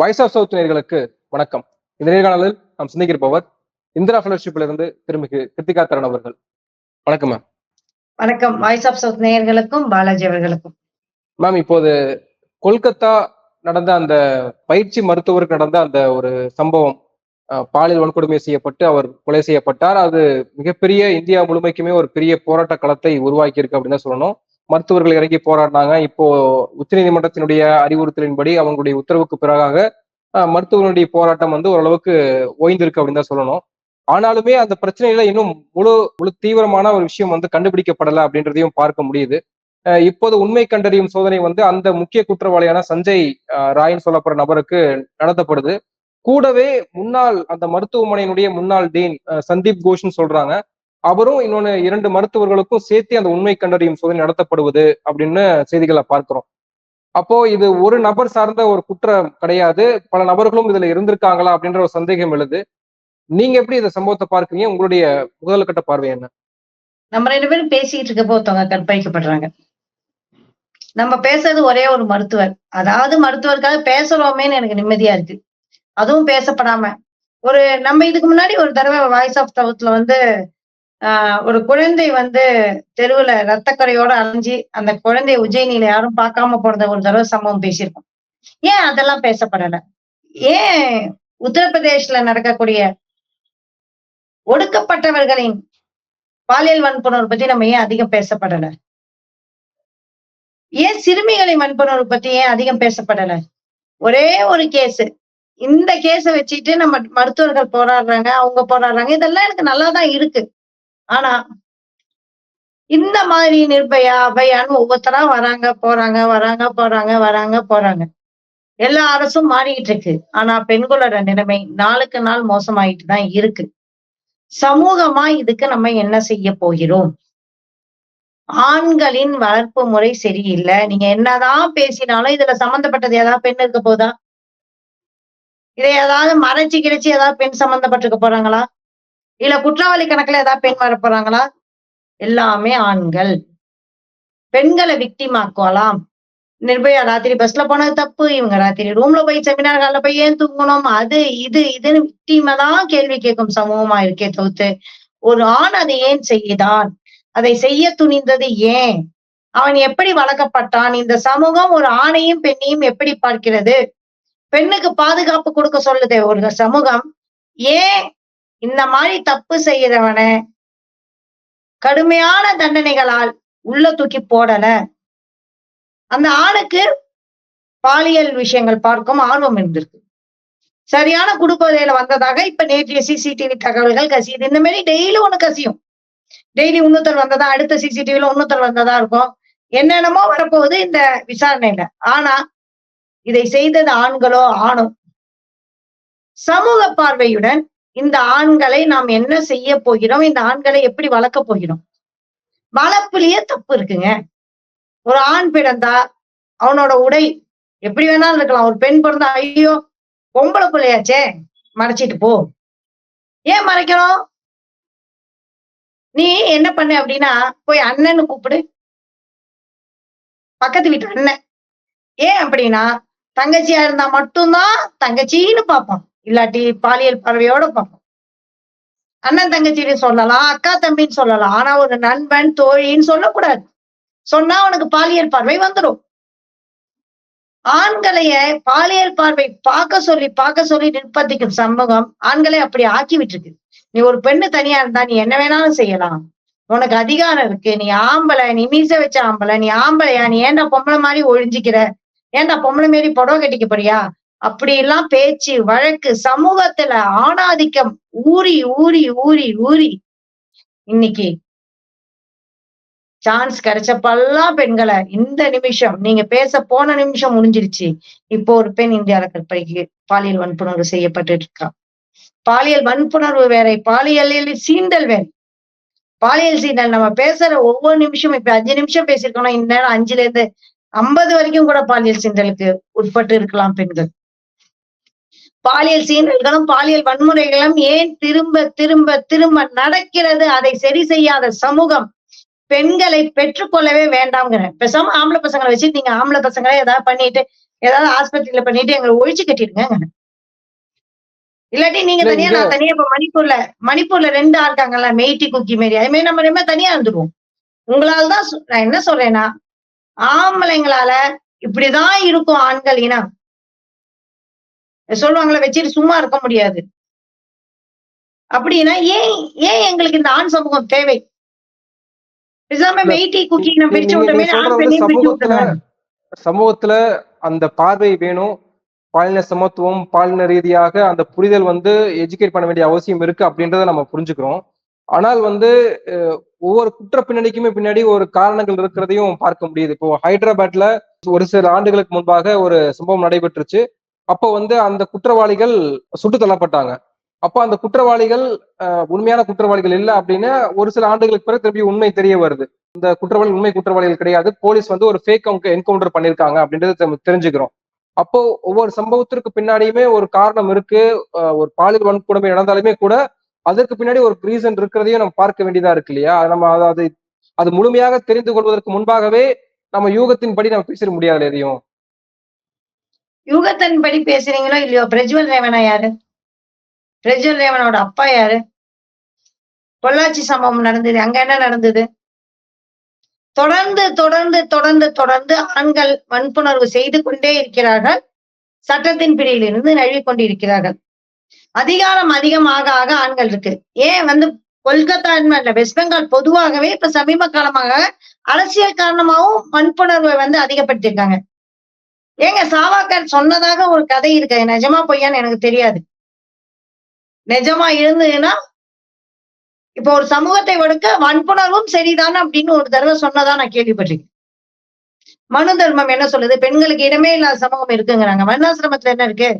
Voice of south நேயர்களுக்கு வணக்கம். இந்த நேர்காணலில் நாம் சிந்திக்கிருப்பவர் இந்திரா ஃபெலோஷிப்ல இருந்து திருமிகு கிருத்திகா தரன் அவர்கள். வணக்கம் மேம் வணக்கம். வாய்ஸ் ஆஃப் சவுத் நேயர்களுக்கும் பாலாஜி அவர்களுக்கும். மேம் இப்போது கொல்கத்தா நடந்த அந்த பயிற்சி மருத்துவருக்கு நடந்த அந்த ஒரு சம்பவம் பாலியல் வன்கொடுமை செய்யப்பட்டு அவர் கொலை செய்யப்பட்டார். அது மிகப்பெரிய இந்தியா முழுமைக்குமே ஒரு பெரிய போராட்ட களத்தை உருவாக்கி இருக்கு அப்படின்னு சொல்லணும். மருத்துவர்கள் இறங்கி போராடினாங்க. இப்போ உச்சநீதிமன்றத்தினுடைய அறிவுறுத்தலின்படி அவங்களுடைய உத்தரவுக்கு பிறகாக மருத்துவர்களுடைய போராட்டம் வந்து ஓரளவுக்கு ஓய்ந்திருக்கு அப்படின்னு தான் சொல்லணும். ஆனாலுமே அந்த பிரச்சனையில இன்னும் முழு முழு தீவிரமான ஒரு விஷயம் வந்து கண்டுபிடிக்கப்படலை அப்படின்றதையும் பார்க்க முடியுது. இப்போது உண்மை கண்டறியும் சோதனை வந்து அந்த முக்கிய குற்றவாளியான சஞ்சய் அஹ், சொல்லப்படுற நபருக்கு நடத்தப்படுது. கூடவே முன்னாள் அந்த மருத்துவமனையினுடைய முன்னாள் டீன் சந்தீப் கோஷ்னு சொல்றாங்க. அவரும் இன்னொன்னு இரண்டு மருத்துவர்களுக்கும் சேர்த்து அந்த உண்மை கண்டறியும் சோதனை நடத்தப்படுவது அப்படின்னு செய்திகளை பார்க்கிறோம். அப்போ இது ஒரு நபர் சார்ந்த ஒரு குற்றம் கிடையாது. பல நபர்களும் இதுல இருந்திருக்காங்களா அப்படின்ற ஒரு சந்தேகம் எழுது. நீங்க எப்படி இந்த சம்பவத்தை பார்க்குறீங்க? உங்களுடைய முதல் கட்ட பார்வை என்ன? நம்ம ரெண்டு பேரும் பேசிக்கிட்டு இருக்கப்போ ஒருத்தவங்க கற்பழிக்கப்படுறாங்க. நம்ம பேசுறது ஒரே ஒரு மருத்துவர். அதாவது மருத்துவருக்காக பேசுறோமேன்னு எனக்கு நிம்மதியா இருக்கு. அதுவும் பேசப்படாம. ஒரு நம்ம இதுக்கு முன்னாடி ஒரு தடவை வாய்ஸ் ஆஃப் தவத்துல வந்து ஆஹ் ஒரு குழந்தை வந்து தெருவுல ரத்தக்கரையோட அலைஞ்சு அந்த குழந்தைய உஜயினியில யாரும் பார்க்காம போறத ஒரு தடவை சம்பவம் பேசியிருக்கோம். ஏன் அதெல்லாம் பேசப்படல? ஏன் உத்தரப்பிரதேஷ்ல நடக்கக்கூடிய ஒடுக்கப்பட்டவர்களின் பாலியல் வன்புணர்வு பத்தி நம்ம ஏன் அதிகம் பேசப்படல? ஏன் சிறுமிகளின் வன்புணர்வு பத்தி ஏன் அதிகம் பேசப்படல? ஒரே ஒரு கேஸ். இந்த கேஸ வச்சுட்டு நம்ம மருத்துவர்கள் போராடுறாங்க அவங்க போராடுறாங்க. இதெல்லாம் எனக்கு நல்லா தான் இருக்கு. ஆனா இந்த மாதிரி நிர்பயா அபயான்னு ஒவ்வொருத்தரா வராங்க போறாங்க வராங்க போறாங்க வராங்க போறாங்க. எல்லா அரசும் மாறிக்கிட்டு இருக்கு. ஆனா பெண்களோட நிலைமை நாளுக்கு நாள் மோசமாயிட்டு தான் இருக்கு. சமூகமா இதுக்கு நம்ம என்ன செய்ய போகிறோம்? ஆண்களின் வளர்ப்பு முறை சரியில்லை. நீங்க என்னதான் பேசினாலும் இதுல சம்பந்தப்பட்டது ஏதாவது பெண் இருக்க போதா? இதை ஏதாவது மறைச்சு கிழிச்சு ஏதாவது பெண் சம்பந்தப்பட்டிருக்க போறாங்களா? இல்ல குற்றவாளி கணக்குல ஏதாவது பெண் வரப்போறாங்களா? எல்லாமே ஆண்கள். பெண்களை விக்டிமாக்கலாம் நிர்பயா ராத்திரி பஸ்ல போனது தப்பு. இவங்க ராத்திரி ரூம்ல போய் செமினார் ஹால்ல போய் ஏன் தூங்கணும்? அது இது இதுன்னு விக்டிமை தான் கேள்வி கேட்கும் சமூகமா இருக்கே தவிர்த்து. ஒரு ஆண் அதை ஏன் செய்தான்? அதை செய்ய துணிந்தது ஏன்? அவன் எப்படி வளர்க்கப்பட்டான்? இந்த சமூகம் ஒரு ஆணையும் பெண்ணையும் எப்படி பார்க்கிறது? பெண்ணுக்கு பாதுகாப்பு கொடுக்க சொல்லுது ஒரு சமூகம். ஏன் இந்த மாதிரி தப்பு செய்யறவனை கடுமையான தண்டனைகளால் உள்ள தூக்கி போடல. அந்த ஆணுக்கு பாலியல் விஷயங்கள் பார்க்கும் ஆர்வம் இருந்திருக்கு. சரியான குடும்பதையில வந்ததாக இப்ப நேற்றைய சிசிடிவி தகவல்கள் கசியுது. இந்த மாதிரி டெய்லி ஒண்ணு கசியும். டெய்லி உன்னுத்தல் வந்ததா அடுத்த சிசிடிவில உன்னுத்தல் வந்ததா இருக்கும். என்னென்னமோ வரப்போகுது இந்த விசாரணையில. ஆனா இதை செய்தது ஆண்களோ ஆணோ சமூக பார்வையுடன் இந்த ஆண்களை நாம் என்ன செய்ய போகிறோம்? இந்த ஆண்களை எப்படி வளர்க்க போகிறோம்? வளர்ப்புலயே தப்பு இருக்குங்க. ஒரு ஆண் பிறந்தா அவனோட உடை எப்படி வேணாலும் இருக்கலாம். ஒரு பெண் பிறந்தா ஐயோ பொம்பளை பிள்ளையாச்சே மறைச்சிட்டு போ. ஏன் மறைக்கணும்? நீ என்ன பண்ண அப்படின்னா போய் அண்ணன்னு கூப்பிடு. பக்கத்து வீட்டு அண்ணன். ஏன் அப்படின்னா தங்கச்சியா இருந்தா மட்டும்தான் தங்கச்சின்னு பார்ப்போம் இல்லாட்டி பாலியல் பார்வையோட பார்ப்போம். அண்ணன் தங்கச்சின்னு சொல்லலாம் அக்கா தம்பின்னு சொல்லலாம். ஆனா ஒரு நண்பன் தோழின்னு சொல்லக்கூடாது. சொன்னா அவனுக்கு பாலியல் பார்வை வந்துடும் ஆண்களைய பாலியல் பார்வை பார்க்க சொல்லி பார்க்க சொல்லி நிர்பந்திக்கும் சமூகம் ஆண்களை அப்படி ஆக்கி விட்டுருக்கு நீ ஒரு பெண்ணு தனியா இருந்தா நீ என்ன வேணாலும் செய்யலாம். உனக்கு அதிகாரம் இருக்கு. நீ ஆம்பளை நீ மீச வச்ச ஆம்பளை நீ ஆம்பளையா? நீ ஏன்டா பொம்பளை மாதிரி ஒழிஞ்சிக்கிற? ஏன்டா பொம்பளை மாரி புடவை கட்டிக்க போறியா? அப்படி எல்லாம் பேச்சு வழக்கு சமூகத்துல ஆணாதிக்கம் ஊறி ஊறி ஊறி ஊறி. இன்னைக்கு சான்ஸ் கிடைச்சப்பெல்லாம் பெண்களை இந்த நிமிஷம் நீங்க பேச போன நிமிஷம் முடிஞ்சிருச்சு. இப்போ ஒரு பெண் இந்தியாவில கற்பனைக்கு பாலியல் வன்புணர்வு செய்யப்பட்டு இருக்கா பாலியல் வன்புணர்வு வேற பாலியலில் சீண்டல் வேற. பாலியல் சீண்டல் நம்ம பேசுற ஒவ்வொரு நிமிஷம் இப்ப அஞ்சு நிமிஷம் பேசியிருக்கோம்னா இந்த நேரம் அஞ்சுல இருந்து ஐம்பது வரைக்கும் கூட பாலியல் சீண்டலுக்கு உட்பட்டு இருக்கலாம் பெண்கள். பாலியல் சீண்டல்களும் பாலியல் வன்முறைகளும் ஏன் திரும்ப திரும்ப திரும்ப நடக்கிறது? அதை சரி செய்யாத சமூகம் பெண்களை பெற்றுக்கொள்ளவே வேண்டாம்ங்கிற. பேசாம ஆம்பளை பசங்களை வச்சு நீங்க ஆம்பளை பசங்களே ஏதாவது பண்ணிட்டு ஏதாவது ஆஸ்பத்திரியில பண்ணிட்டு எங்களை ஒழிச்சு கட்டிடுங்க இல்லாட்டி நீங்க தனியா நான் தனியா இப்ப மணிப்பூர்ல மணிப்பூர்ல ரெண்டு ஆள் இருக்காங்கல்ல மெய்டி குக்கி மாரி அது மாதிரி நம்ம பேரும் தனியா இருந்துருவோம் உங்களால தான் நான் என்ன சொல்றேன்னா ஆம்பளைங்களால இப்படிதான் இருக்கும் ஆண்கள் இனம். சொல்லுவாங்களே வச்சுட்டு சும்மா இருக்க முடியாது. அப்படின்னா ஏன் ஏன் எங்களுக்கு இந்த ஆண் சமூகம் தேவை? பேசாம பிரிச்சு சமூகத்துல அந்த பார்வை வேணும். பாலின சமத்துவம் பாலின ரீதியாக அந்த புரிதல் வந்து எஜுகேட் பண்ண வேண்டிய அவசியம் இருக்கு அப்படின்றத நம்ம புரிஞ்சுக்கிறோம். ஆனால் வந்து ஒவ்வொரு குற்ற பின்னணிக்குமே பின்னாடி ஒரு காரணங்கள் இருக்கிறதையும் பார்க்க முடியுது. இப்போ ஹைதராபாத்ல ஒரு சில ஆண்டுகளுக்கு முன்பாக ஒரு சம்பவம் நடைபெற்றுச்சு. அப்போ வந்து அந்த குற்றவாளிகள் சுட்டு தள்ளப்பட்டாங்க. அப்போ அந்த குற்றவாளிகள் உண்மையான குற்றவாளிகள் இல்லை அப்படின்னு ஒரு சில ஆண்டுகளுக்கு பிறகு திருப்பி உண்மை தெரிய வருது. இந்த குற்றவாளி உண்மை குற்றவாளிகள் கிடையாது. போலீஸ் வந்து ஒரு ஃபேக் என்கவுண்டர் பண்ணியிருக்காங்க அப்படின்றத தெ- தெரிஞ்சுக்கிறோம். அப்போ ஒவ்வொரு சம்பவத்திற்கு பின்னாடியுமே ஒரு காரணம் இருக்கு. ஒரு பாலியல் வன்கொடுமை நடந்தாலுமே கூட அதற்கு பின்னாடி ஒரு ரீசன் இருக்கிறதையும் நம்ம பார்க்க வேண்டியதா இருக்கு இல்லையா? நம்ம அது- அது முழுமையாக தெரிந்து கொள்வதற்கு முன்பாகவே நம்ம யூகத்தின்படி நம்ம பேசிட முடியாது எதையும். யுகத்தன் படி பேசுறீங்களோ இல்லையோ பிரஜ்வல் ரேவனா யாரு? பிரஜ்வல் ரேவனோட அப்பா யாரு? பொள்ளாச்சி சம்பவம் நடந்தது. அங்க என்ன நடந்தது? தொடர்ந்து தொடர்ந்து தொடர்ந்து தொடர்ந்து ஆண்கள் வன்புணர்வு செய்து கொண்டே இருக்கிறார்கள். சட்டத்தின் பிடியிலிருந்து நழுவிக் கொண்டிருக்கிறார்கள் அதிகாரம் அதிகமாக ஆக ஆண்கள் இருக்கு. ஏன் வந்து கொல்கத்தா இல்ல வெஸ்ட் பெங்கால் பொதுவாகவே இப்ப சமீப காலமாக அரசியல் காரணமாகவும் வன்புணர்வை வந்து அதிகப்படுத்தியிருக்காங்க. ஏங்க சாவாக்கர் சொன்னதாக ஒரு கதை இருக்கு நிஜமா பொய்யான்னு எனக்கு தெரியாது. நிஜமா இருந்ததுன்னா இப்போ ஒரு சமூகத்தை ஒடுக்க வன்புணர்வும் சரிதான் அப்படின்னு ஒரு தடவை சொன்னதா நான் கேள்விப்பட்டிருக்கேன். மனு தர்மம் என்ன சொல்லுது? பெண்களுக்கு இடமே இல்லாத சமூகம் இருக்குங்கிறாங்க. வர்ணாசிரமத்துல என்ன இருக்கு?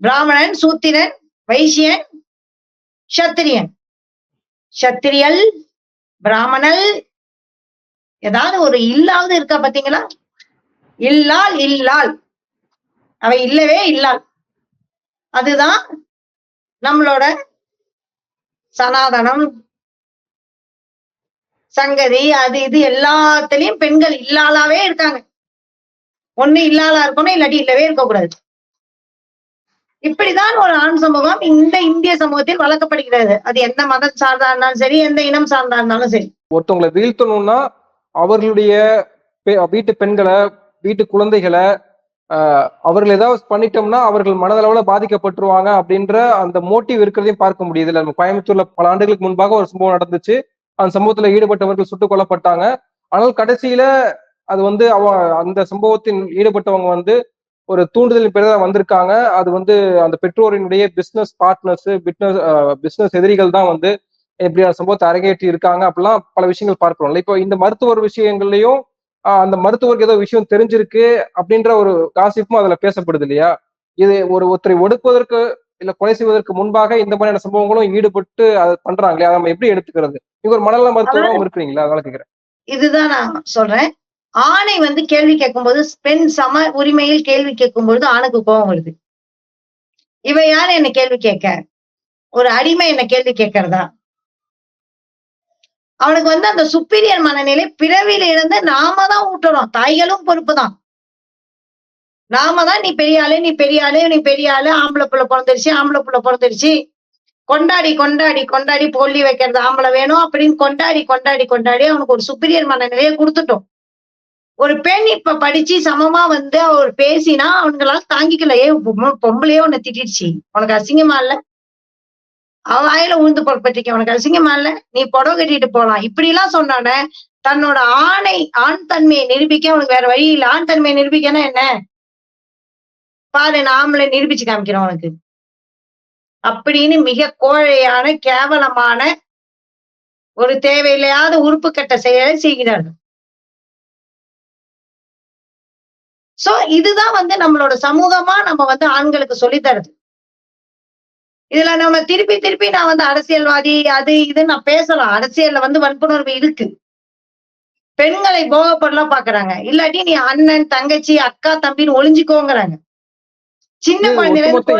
பிராமணன் சூத்திரன் வைசியன் சத்திரியன். சத்திரியல் பிராமணல் ஏதாவது ஒரு இல்லாவது இருக்கா பாத்தீங்களா? இல்லால் இல்லால். அவை இல்லவே இல்லால். அதுதான் நம்மளோட சனாதனம். சங்கதி அது இது எல்லாத்துலயும் பெண்கள் இல்லாலாவே இருக்காங்க. ஒண்ணு இல்லாலா இருக்கணும் இல்லாட்டி இல்லவே இருக்கக்கூடாது. இப்படிதான் ஒரு ஆண் சமூகம் இந்த இந்திய சமூகத்தில் வளர்க்கப்படுகிறது. அது எந்த மதம் சார்ந்தா இருந்தாலும் சரி எந்த இனம் சார்ந்தா இருந்தாலும் சரி. ஒருத்தவங்களை வீழ்த்தணும்னா அவர்களுடைய வீட்டு பெண்களை வீட்டு குழந்தைகளை அவர்கள் ஏதாவது பண்ணிட்டோம்னா அவர்கள் மனதளவுல பாதிக்கப்பட்டுருவாங்க அப்படின்ற அந்த மோட்டிவ் இருக்கிறதையும் பார்க்க முடியுது. இல்ல நம்ம கோயம்புத்தூர்ல பல ஆண்டுகளுக்கு முன்பாக ஒரு சம்பவம் நடந்துச்சு. அந்த சம்பவத்துல ஈடுபட்டவர்கள் சுட்டுக் கொல்லப்பட்டாங்க. ஆனால் கடைசியில அது வந்து அவ அந்த சம்பவத்தில் ஈடுபட்டவங்க வந்து ஒரு தூண்டுதலின் பேர் தான் வந்திருக்காங்க. அது வந்து அந்த பெற்றோரினுடைய பிசினஸ் பார்ட்னர்ஸ் பிட்னஸ் பிசினஸ் எதிரிகள் தான் வந்து இப்படி அந்த சம்பவத்தை அரங்கேற்றி இருக்காங்க அப்படிலாம் பல விஷயங்கள் பார்க்கிறோம்ல இப்போ இந்த மருத்துவர் விஷயங்கள்லயும் அந்த மருத்துவருக்கு ஏதோ விஷயம் தெரிஞ்சிருக்கு அப்படின்ற ஒரு காசிப்பும் அதுல பேசப்படுது இல்லையா? இது ஒரு ஒருத்தரை ஒடுக்குவதற்கு இல்ல கொலை செய்வதற்கு முன்பாக இந்த மாதிரியான சம்பவங்களும் ஈடுபட்டு அது பண்றாங்க இல்லையா? நம்ம எப்படி எடுத்துக்கிறது? நீங்க ஒரு மனநல மருத்துவமும் இருக்கிறீங்களா? அதனால கேக்குறேன். இதுதான் நான் சொல்றேன். ஆணை வந்து கேள்வி கேட்கும்போது பெண் சம உரிமையில் கேள்வி கேட்கும்பொழுது ஆணுக்கு கோபம் வருது. இவ யாரு என்ன கேள்வி கேட்க? ஒரு அடிமை என்ன கேள்வி கேட்கறதா? அவனுக்கு வந்து அந்த சுப்பீரியர் மனநிலை பிறவியில இருந்து நாம தான் ஊட்டணும். தாய்களும் பொறுப்பு தான் நாம தான் நீ பெரிய ஆளு நீ பெரிய ஆளு நீ பெரிய ஆளு ஆம்பளை புள்ள பிறந்துருச்சு ஆம்பளை புள்ள பிறந்துருச்சு. கொண்டாடி கொண்டாடி கொண்டாடி பொல்லி வைக்கிறது ஆம்பளை வேணும் அப்படின்னு கொண்டாடி கொண்டாடி கொண்டாடி அவனுக்கு ஒரு சுப்பீரியர் மனநிலையை கொடுத்துட்டோம். ஒரு பெண் இப்ப படிச்சு சமமா வந்து அவர் பேசினா அவங்களால தாங்கிக்கல. ஏ பொம்பளையே உன்னை திட்டிடுச்சு. உனக்கு அசிங்கமா இல்லை? அவன் வாயில உழுந்து பொறுப்பற்றிக்க உனக்கு அசிங்கமா இல்ல? நீ புடவை கட்டிட்டு போலாம். இப்படி எல்லாம் சொன்னானே தன்னோட ஆணை ஆண் தன்மையை நிரூபிக்க உனக்கு வேற வழி இல்லை. ஆண் தன்மையை நிரூபிக்கனா என்ன? பாரு நாமளே நிரூபிச்சு காமிக்கிறோம் உனக்கு. அப்படின்னு மிக கோழையான கேவலமான ஒரு தேவையில்லாத உறுப்பு கட்ட செயலை செய்கிறார்கள். சோ இதுதான் வந்து நம்மளோட சமூகமா நம்ம வந்து ஆண்களுக்கு சொல்லித் தருது. இதுல நம்ம திருப்பி திருப்பி நான் வந்து அரசியல்வாதி அது இது நான் பேசலாம். அரசியல்ல வந்து வன்புணர்வு இருக்கு. பெண்களை போக பொருளா பாக்குறாங்க. இல்லாட்டி நீ அண்ணன் தங்கச்சி அக்கா தம்பின்னு ஒளிஞ்சுக்கோங்கிறாங்க. சின்ன சேர்த்து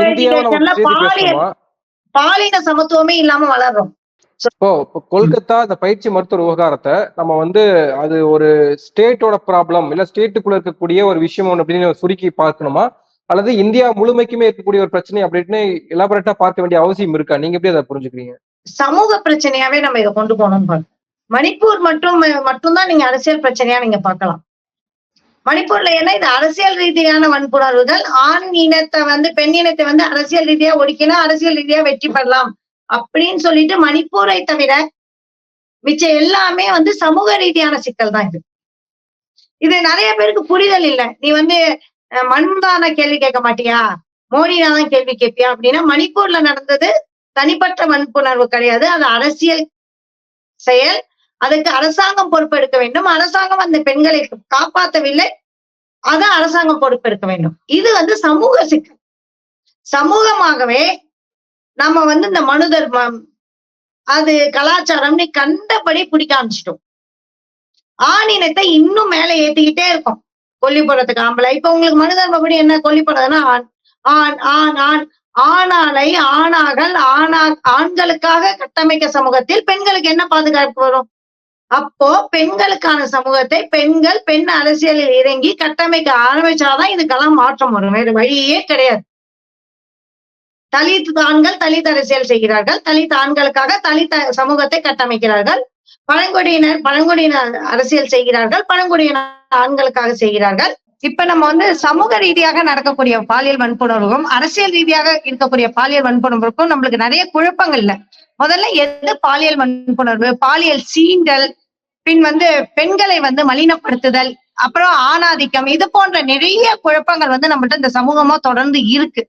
பாலியல் பாலின சமத்துவமே இல்லாம வளர்றோம். இப்போ கொல்கத்தா இந்த பயிற்சி மருத்துவ விவகாரத்தை நம்ம வந்து அது ஒரு ஸ்டேட்டோட ப்ராப்ளம் இல்ல ஸ்டேட்டுக்குள்ள இருக்கக்கூடிய ஒரு விஷயம் அப்படின்னு சுருக்கி பார்க்கணுமா? அல்லது இந்தியா முழுமைக்குமே இருக்கக்கூடிய ஒரு பிரச்சனை அப்படின்னு எலாபரேட்டா பார்க்க வேண்டிய அவசியம் இருக்கா? நீங்க எப்படி அதை புரிஞ்சுக்கிறீங்க? சமூக பிரச்சனையாவே நம்ம இதை கொண்டு போகணும் பாருங்க. மணிப்பூர் மட்டும் மட்டும்தான் நீங்க அரசியல் பிரச்சனையா நீங்க பார்க்கலாம். மணிப்பூர்ல ஏன்னா இது அரசியல் ரீதியான வன்புணர்வுகள். ஆண் இனத்தை வந்து பெண் இனத்தை வந்து அரசியல் ரீதியா ஒடுக்கினா அரசியல் ரீதியா வெற்றி பெறலாம் அப்படின்னு சொல்லிட்டு மணிப்பூரை தவிர மிச்ச எல்லாமே வந்து சமூக ரீதியான சிக்கல் தான் இது. இது நிறைய பேருக்கு புரிதல் இல்லை. நீ வந்து மன்தான கேள்வி கேட்க மாட்டியா? மோடினா தான் கேள்வி கேட்பியா? அப்படின்னா மணிப்பூர்ல நடந்தது தனிப்பட்ட வன்புணர்வு கிடையாது. அது அரசியல் செயல். அதுக்கு அரசாங்கம் பொறுப்பெடுக்க வேண்டும். அரசாங்கம் அந்த பெண்களை காப்பாற்றவில்லை அதை அரசாங்கம் பொறுப்பெடுக்க வேண்டும். இது வந்து சமூக சிக்கல். சமூகமாகவே நம்ம வந்து இந்த மனு தர்மம் அது கலாச்சாரம்னு கண்டபடி பிடிக்க ஆரம்பிச்சிட்டோம். ஆணினத்தை இன்னும் மேல ஏத்திக்கிட்டே இருக்கோம். கொல்லி போடுறதுக்கு ஆம்பளை. இப்ப உங்களுக்கு மனு தர்மப்படி என்ன கொல்லி போடுறதுன்னா ஆண் ஆண் ஆண் ஆண் ஆணாலை ஆணாகள் ஆணா ஆண்களுக்காக கட்டமைக்க சமூகத்தில் பெண்களுக்கு என்ன பாதுகாப்பு வரும்? அப்போ பெண்களுக்கான சமூகத்தை பெண்கள் பெண் அரசியலில் இறங்கி கட்டமைக்க ஆரம்பிச்சாதான் இதுக்கெல்லாம் மாற்றம் வரும். வேறு வழியே கிடையாது. தலித் ஆண்கள் தலித் அரசியல் செய்கிறார்கள். தலித் ஆண்களுக்காக தலித் சமூகத்தை கட்டமைக்கிறார்கள். பழங்குடியினர் பழங்குடியினர் அரசியல் செய்கிறார்கள் பழங்குடியினர் ஆண்களுக்காக செய்கிறார்கள். இப்ப நம்ம வந்து சமூக ரீதியாக நடக்கக்கூடிய பாலியல் வன்புணர்வும் அரசியல் ரீதியாக இருக்கக்கூடிய பாலியல் வன்புணர்வுக்கும் நம்மளுக்கு நிறைய குழப்பங்கள் இல்ல. முதல்ல எது பாலியல் வன்புணர்வு? பாலியல் சீண்டல் பின் வந்து பெண்களை வந்து மலினப்படுத்துதல் அப்புறம் ஆணாதிக்கம் இது போன்ற நிறைய குழப்பங்கள் வந்து நம்மள்ட்ட இந்த சமூகமா தொடர்ந்து இருக்கு.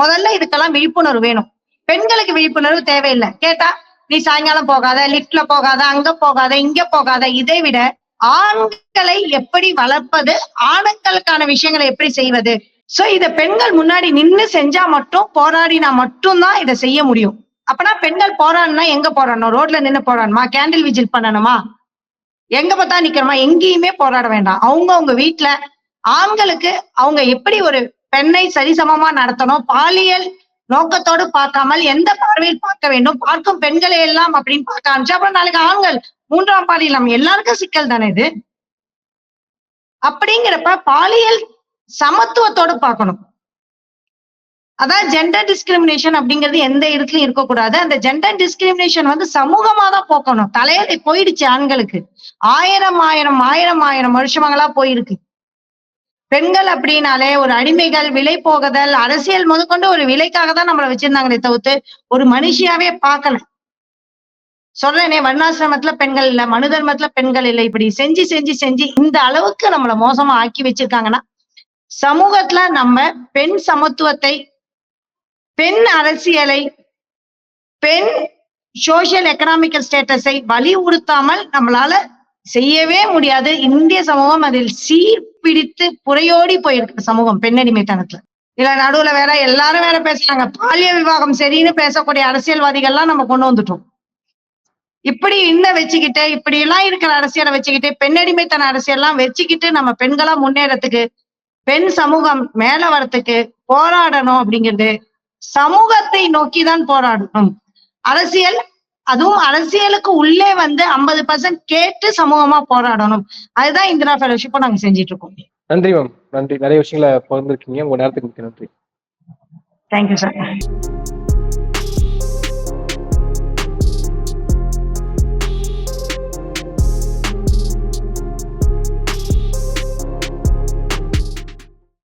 முதல்ல இதுக்கெல்லாம் விழிப்புணர்வு வேணும். பெண்களுக்கு விழிப்புணர்வு தேவையில்லை. கேட்டா நீ சாயங்காலம் போகாத லிப்ட்ல போகாத அங்க போகாத இங்க போகாத. இதை விட ஆண்களை எப்படி வளர்ப்பது ஆண்களுக்கான விஷயங்களை எப்படி செய்வது? சோ இத பெண்கள் முன்னாடி நின்னு செஞ்சா மட்டும் போராடினா மட்டும்தான் இதை செய்ய முடியும். அப்பனா பெண்கள் போராடணும்னா எங்க போராடணும்? ரோட்ல நின்னு போராடணுமா? கேண்டில் விஜில் பண்ணணுமா? எங்க பார்த்தா நிக்கணுமா? எங்கேயுமே போராட வேண்டாம். அவங்க அவங்க வீட்டுல ஆண்களுக்கு அவங்க எப்படி ஒரு பெண்ணை சரிசமமா நடத்தணும்? பாலியல் நோக்கத்தோடு பார்க்காமல் எந்த பார்வையில் பார்க்க வேண்டும்? பார்க்கும் பெண்களை எல்லாம் அப்படின்னு பார்க்க ஆரம்பிச்சு அப்புறம் நாளைக்கு ஆண்கள். மூன்றாம் பாலியல் நம்ம எல்லாருக்கும் சிக்கல் தானே இது? அப்படிங்கிறப்ப பாலியல் சமத்துவத்தோடு பார்க்கணும். அதான் ஜெண்டர் டிஸ்கிரிமினேஷன் அப்படிங்கிறது எந்த இடத்துலயும் இருக்கக்கூடாது. அந்த ஜெண்டர் டிஸ்கிரிமினேஷன் வந்து சமூகமா தான் போக்கணும். தலையில போயிடுச்சு ஆண்களுக்கு. ஆயிரம் ஆயிரம் ஆயிரம் ஆயிரம் வருஷங்களா போயிருக்கு. பெண்கள் அப்படின்னாலே ஒரு அடிமைகள் விலை போகுதல் அரசியல் முதற்கொண்டு ஒரு விலைக்காக தான் நம்மளை வச்சிருந்தாங்களே தவிர்த்து ஒரு மனுஷியாவே பார்க்கல. சொல்றேனே வர்ணாசிரமத்துல பெண்கள் இல்ல மனு தர்மத்துல பெண்கள் இல்லை இப்படி செஞ்சு செஞ்சு செஞ்சு இந்த அளவுக்கு நம்மள மோசமா ஆக்கி வச்சிருக்காங்கன்னா சமூகத்துல நம்ம பெண் சமத்துவத்தை பெண் அரசியலை பெண் சோசியல் எக்கனாமிக்கல் ஸ்டேட்டஸை வலியுறுத்தாமல் நம்மளால செய்யவே முடியாது. இந்திய சமூகம் அதில் பிடித்து புறையோடி போயிருக்கு சமூகம் பெண்ணடிமைத்தனத்துல. இல்ல நடுவுல வேற எல்லாரும் வேற பேசுறாங்க. பாலிய விவாகம் சரின்னு பேசக்கூடிய அரசியல்வாதிகள்லாம் நம்ம கொண்டு வந்துட்டோம். இப்படி இன்ன வச்சுக்கிட்டு இப்படி எல்லாம் இருக்கிற அரசியலை வச்சுக்கிட்டு பெண்ணடிமைத்தன அரசியல்லாம் வச்சுக்கிட்டு நம்ம பெண்களா முன்னேறத்துக்கு பெண் சமூகம் மேல வரத்துக்கு போராடணும் அப்படிங்கிறது சமூகத்தை நோக்கிதான் போராடணும். அரசியல் அதுவும் அரசியலுக்கு உள்ளே வந்து ஐம்பது பர்சன்ட் கேட்டு சமூகமா போராடணும். அதுதான் இந்திரா ஃபெலோஷிப்பை நாங்க செஞ்சிட்டு இருக்கோம் நன்றி மேம் நன்றி. நிறைய விஷயங்களை பகிர்ந்துருக்கீங்க. உங்க நேரத்துக்கு நன்றி. Thank you sir